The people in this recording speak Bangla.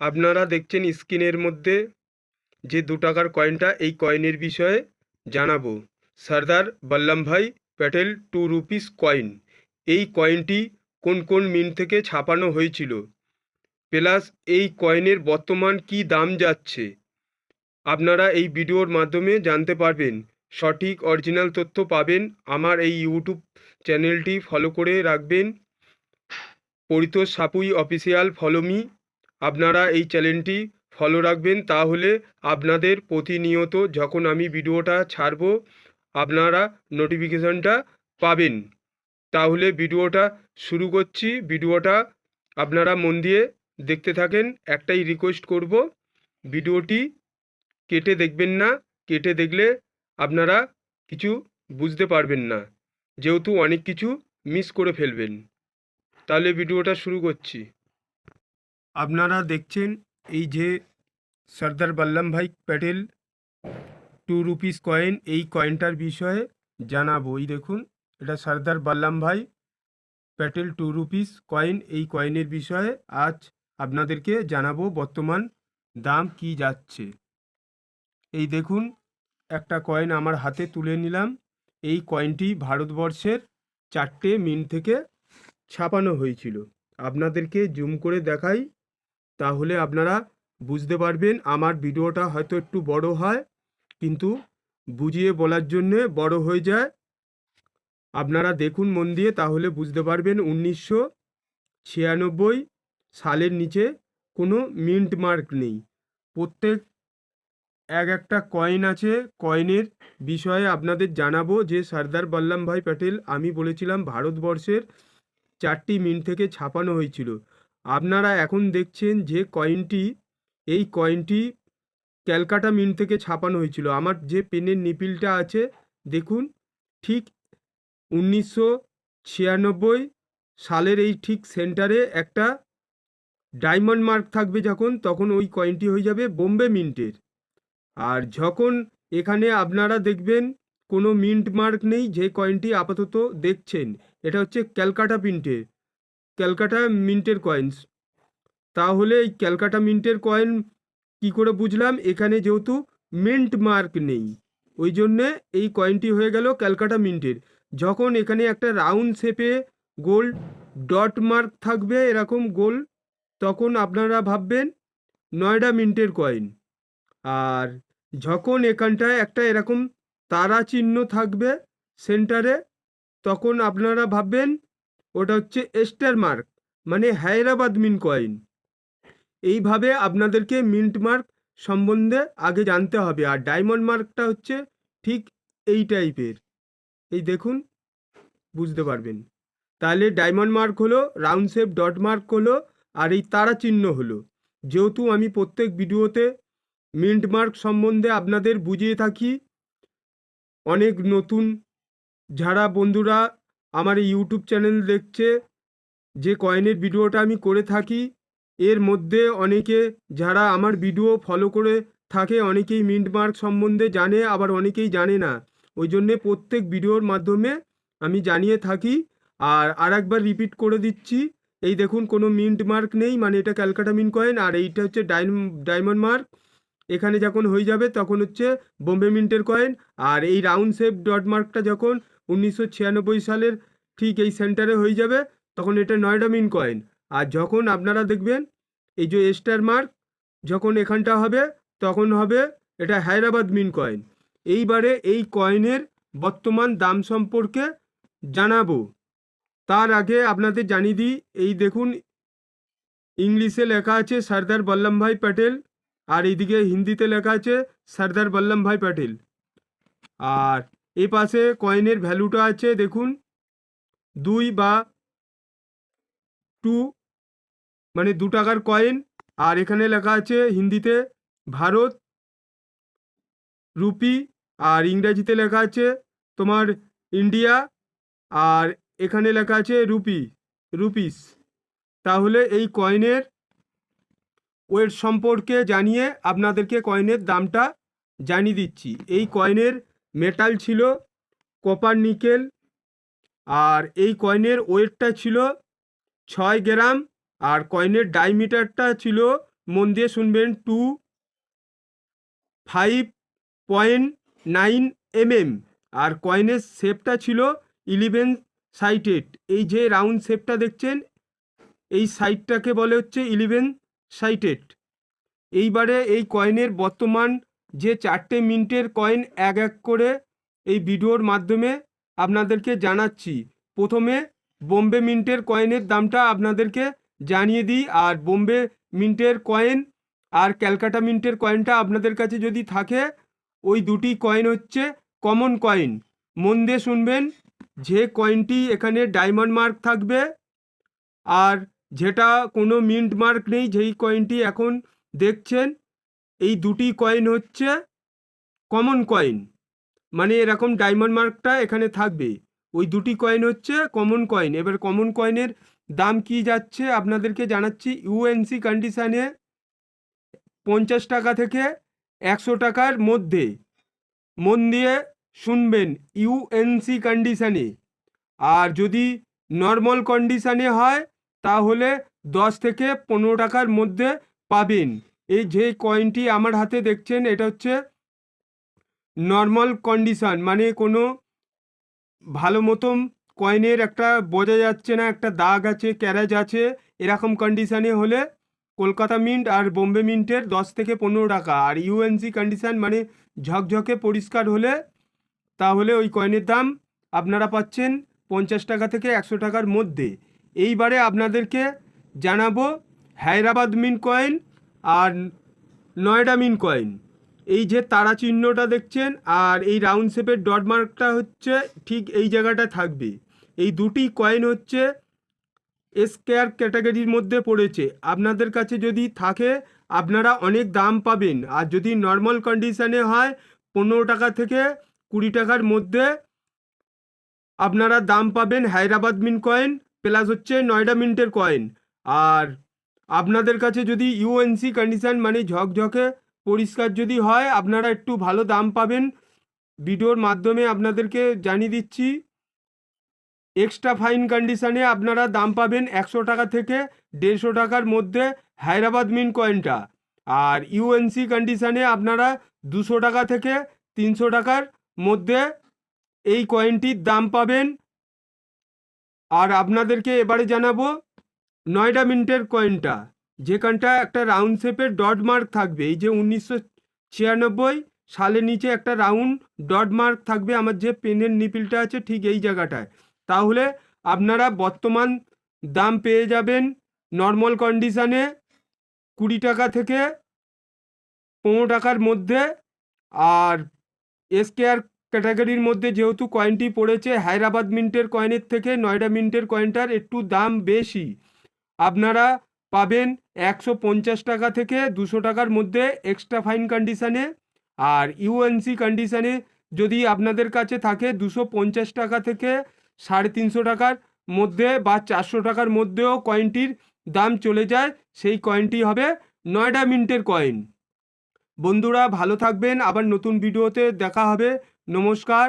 আপনারা দেখছেন স্ক্রিনের মধ্যে যে দু টাকার কয়েনটা এই কয়েনের বিষয়ে জানাব। Sardar Vallabhbhai Patel two rupees coin এই কয়েনটি কোন কোন মিন্ট থেকে ছাপানো হয়েছিল? প্লাস এই কয়েনের বর্তমান কি দাম যাচ্ছে? আপনারা এই ভিডিওর মাধ্যমে জানতে পারবেন। সঠিক অরিজিনাল তথ্য পাবেন। আমার এই ইউটিউব চ্যানেলটি ফলো করে রাখবেন। Paritosh Sapui official follow me আপনারা এই চ্যানেলটি ফলো রাখবেন, তাহলে আপনাদের প্রতিনিয়ত যখন আমি ভিডিওটা ছাড়ব, আপনারা নোটিফিকেশনটা পাবেন। তাহলে ভিডিওটা শুরু করছি। ভিডিওটা আপনারা মন দিয়ে দেখতে থাকেন। একটাই রিকোয়েস্ট করব, ভিডিওটি কেটে দেখবেন না। কেটে দেখলে আপনারা কিছু বুঝতে পারবেন না। যেহেতু অনেক কিছু মিস করে ফেলবেন। তাহলে ভিডিওটা শুরু করছি। আপনারা দেখছেন এই যে Sardar Vallabhbhai Patel two rupees coin, এই কয়েনটার বিষয়ে জানাব। এই দেখুন, এটা Sardar Vallabhbhai Patel two rupees coin, এই কয়েনের বিষয়ে আজ আপনাদেরকে জানাব বর্তমান দাম কি যাচ্ছে। এই দেখুন, একটা কয়েন আমার হাতে তুলে নিলাম। এই কয়েনটি ভারতবর্ষের চারটে মিন্ট থেকে ছাপানো হয়েছিল। আপনাদেরকে জুম করে দেখাই তাহলে আপনারা বুঝতে পারবেন আমার ভিডিওটা হয়তো একটু বড় হয়, কিন্তু বুঝিয়ে বলার জন্যে বড় হয়ে যায়। আপনারা দেখুন মন দিয়ে তাহলে বুঝতে পারবেন উনিশশো ছিয়ানব্বই সালের নিচে কোনো মিন্ট মার্ক নেই। প্রত্যেক এক একটা কয়েন আছে, কয়েনের বিষয়ে আপনাদের জানাব যে সর্দার বল্লভভাই প্যাটেল, আমি বলেছিলাম ভারতবর্ষের চারটি মিন্ট থেকে ছাপানো হয়েছিল। আপনারা এখন দেখছেন যে কয়েনটি এই কয়েনটি ক্যালকাটা মিন্ট থেকে ছাপানো হয়েছিল। আমার যে পেনের নিপিলটা আছে, দেখুন, ঠিক উনিশশো ছিয়ানব্বই সালের এই ঠিক সেন্টারে একটা ডায়মন্ড মার্ক থাকবে যখন, তখন ওই কয়েনটি হয়ে যাবে বোম্বে মিন্টের আর যখন এখানে আপনারা দেখবেন, কোনো মিন্ট মার্ক নেই যে কয়েনটি আপাতত দেখছেন। এটা হচ্ছে ক্যালকাটা প্রিন্টের ক্যালকাটা মিন্টের কয়েন্স তাহলে এই ক্যালকাটা মিন্টের কয়েন কি করে বুঝলাম? এখানে যেহেতু মিন্ট মার্ক নেই, ওই জন্যে এই কয়েনটি হয়ে গেল ক্যালকাটা মিন্টের। যখন এখানে একটা রাউন্ড শেপে গোল ডট মার্ক থাকবে এরকম গোল, তখন আপনারা ভাববেন নয়ডা মিন্টের কয়েন আর যখন এখানটায় একটা এরকম তারা চিহ্ন থাকবে সেন্টারে তখন আপনারা ভাববেন ওটা হচ্ছে এস্টার মার্ক মানে হায়দ্রাবাদ মিন কয়েন। এইভাবে আপনাদেরকে মিন্ট মার্ক সম্বন্ধে আগে জানতে হবে, আর ডায়মন্ড মার্কটা হচ্ছে ঠিক এই টাইপের। এই দেখুন, বুঝতে পারবেন। তাহলে ডায়মন্ড মার্ক হলো, রাউন্ড শেপ ডট মার্ক হলো, আর এই তারা চিহ্ন হলো। যেহেতু আমি প্রত্যেক ভিডিওতে মিন্ট মার্ক সম্বন্ধে আপনাদের বুঝিয়ে থাকি, অনেক নতুন যারা বন্ধুরা আমার এই ইউটিউব চ্যানেল দেখছে, যে কয়েনের ভিডিওটা আমি করে থাকি, এর মধ্যে অনেকে যারা আমার ভিডিও ফলো করে থাকে, অনেকেই মিন্ট মার্ক সম্বন্ধে জানে, আবার অনেকেই জানে না। ওই জন্যে প্রত্যেক ভিডিওর মাধ্যমে আমি জানিয়ে থাকি। আর আর একবার রিপিট করে দিচ্ছি, এই দেখুন কোনো মিন্ট মার্ক নেই মানে এটা ক্যালকাটা মিন্ট কয়েন আর এইটা হচ্ছে ডায়মন্ড মার্ক। এখানে যখন হয়ে যাবে, তখন হচ্ছে বোম্বে মিন্টের কয়েন আর এই রাউন্ড শেপ ডট মার্কটা যখন উনিশশো ছিয়ানব্বই সালের ঠিক এই সেন্টারে হয়ে যাবে, তখন এটা নয়ডা মিন কয়েন। আর যখন আপনারা দেখবেন, এই যে স্টার মার্ক, যখন এখানটা হবে, তখন হবে এটা হায়দ্রাবাদ মিন কয়েন। এইবারে এই কয়েনের বর্তমান দাম সম্পর্কে জানাব। তার আগে আপনাদের জানিয়ে দিই, এই দেখুন, ইংলিশে লেখা আছে সর্দার বল্লভভাই প্যাটেল, আর এইদিকে হিন্দিতে লেখা আছে সর্দার বল্লভভাই প্যাটেল। আর এ পাশে কয়েনের ভ্যালুটা আছে, দেখুন। দুই বা টু মানে দু টাকার কয়েন। আর এখানে লেখা আছে হিন্দিতে ভারত রুপি, আর ইংরাজিতে লেখা আছে তোমার ইন্ডিয়া, আর এখানে লেখা আছে রুপি, রুপিস। তাহলে এই কয়েনের ওয়েট সম্পর্কে জানিয়ে আপনাদেরকে কয়েনের দামটা জানিয়ে দিচ্ছি। এই কয়েনের মেটাল ছিল কপার নিকেল আর এই কয়েনের ওয়েটটা ছিল ছয় গ্রাম আর কয়েনের ডাইমিটারটা ছিল মন দিয়ে শুনবেন two five point nine MM আর কয়েনের শেপটা ছিল ইলেভেন সাইটেড এই যে রাউন্ড শেপটা দেখছেন, এই সাইডটাকে বলে হচ্ছে ইলেভেন সাইটেড এইবারে এই কয়েনের বর্তমান যে চারটে মিনিটের কয়েন এক এক করে এই ভিডিওর মাধ্যমে আপনাদেরকে জানাচ্ছি। প্রথমে বোম্বে মিন্টের কয়েনের দামটা আপনাদেরকে জানিয়ে দিই, আর বোম্বে মিন্টের কয়েন আর ক্যালকাটা মিন্টের কয়েনটা আপনাদের কাছে যদি থাকে, ওই দুটি কয়েন হচ্ছে কমন কয়েন মন দিয়ে শুনবেন, যে কয়েনটি এখানে ডায়মন্ড মার্ক থাকবে, আর যেটা কোনো মিন্ট মার্ক নেই, যেই কয়েনটি এখন দেখছেন এই দুটি কয়েন হচ্ছে কমন কয়েন মানে এরকম ডায়মন্ড মার্কটা এখানে থাকবে। ওই দুটি কয়েন হচ্ছে কমন কয়েন এবার কমন কয়েনের দাম কি যাচ্ছে? আপনাদেরকে জানাচ্ছি ইউএনসি কন্ডিশানে পঞ্চাশ টাকা থেকে একশো টাকার মধ্যে। মন দিয়ে শুনবেন ইউএনসি কন্ডিশানে আর যদি নর্মাল কন্ডিশানে হয়, তাহলে দশ থেকে পনেরো টাকার মধ্যে পাবেন। এই যে কয়েনটি আমার হাতে দেখছেন, এটা হচ্ছে নর্মাল কন্ডিশান মানে কোনো ভালো মতন কয়েনের একটা বোঝা যাচ্ছে না, একটা দাগ আছে ক্যারেজ আছে, এরকম কন্ডিশানে হলে কলকাতা মিন্ট আর বোম্বে মিন্টের দশ থেকে পনেরো টাকা। আর ইউএনসি কন্ডিশান মানে ঝকঝকে পরিষ্কার হলে তাহলে ওই কয়েনের দাম আপনারা পাচ্ছেন পঞ্চাশ টাকা থেকে একশো টাকার মধ্যে। এইবারে আপনাদেরকে জানাব হায়দ্রাবাদ মিন্ট কয়েন আর নয়ডা মিন কয়েন। এই যে তারা চিহ্নটা দেখছেন আর এই রাউন্ড শেপের ডট মার্কটা হচ্ছে ঠিক এই জায়গাটা থাকবে। এই দুটি কয়েন হচ্ছে স্কেয়ার ক্যাটাগরির মধ্যে পড়েছে। আপনাদের কাছে যদি থাকে, আপনারা অনেক দাম পাবেন। আর যদি নর্মাল কন্ডিশানে হয়, পনেরো টাকা থেকে কুড়ি টাকার মধ্যে আপনারা দাম পাবেন হায়দ্রাবাদ মিন কয়েন, প্লাস হচ্ছে নয়ডা মিন্টের কয়েন। আর আপনাদের কাছে যদি ইউএনসি কন্ডিশন মানে ঝকঝকে পরিষ্কার যদি হয়, আপনারা একটু ভালো দাম পাবেন। ভিডিওর মাধ্যমে আপনাদেরকে জানিয়ে দিচ্ছি। এক্সট্রা ফাইন কন্ডিশনে আপনারা দাম পাবেন একশো টাকা থেকে দেড়শো টাকার মধ্যে হায়দ্রাবাদ মিন কয়েনটা। আর ইউএনসি কন্ডিশনে আপনারা দুশো টাকা থেকে তিনশো টাকার মধ্যে এই কয়েনটির দাম পাবেন। আর আপনাদেরকে এবারে জানাব নয়ডা মিন্টের কয়েনটা যেখানটা একটা রাউন্ড শেপের ডট মার্ক থাকবে। এই যে উনিশশো ছিয়ানব্বই সালের নিচে একটা রাউন্ড ডট মার্ক থাকবে, আমার যে পেনের নিপিলটা আছে ঠিক এই জায়গাটায়। তাহলে আপনারা বর্তমান দাম পেয়ে যাবেন নর্মাল কন্ডিশানে কুড়ি টাকা থেকে পনেরো টাকার মধ্যে, আর এসকেআর ক্যাটাগরির মধ্যে যেহেতু কয়েনটি পড়েছে, হায়দ্রাবাদ মিন্টের কয়েনের থেকে নয়ডা মিন্টের কয়েনটার একটু দাম বেশি। আপনারা পাবেন একশো পঞ্চাশ টাকা থেকে দুশো টাকার মধ্যে এক্সট্রা ফাইন কন্ডিশানে আর ইউএনসি কন্ডিশানে যদি আপনাদের কাছে থাকে দুশো পঞ্চাশ টাকা থেকে সাড়ে তিনশো টাকার মধ্যে বা চারশো টাকার মধ্যেও কয়েনটির দাম চলে যায়, সেই কয়েনটি হবে নয়ডা মিন্টের কয়েন বন্ধুরা, ভালো থাকবেন। আবার নতুন ভিডিওতে দেখা হবে। নমস্কার।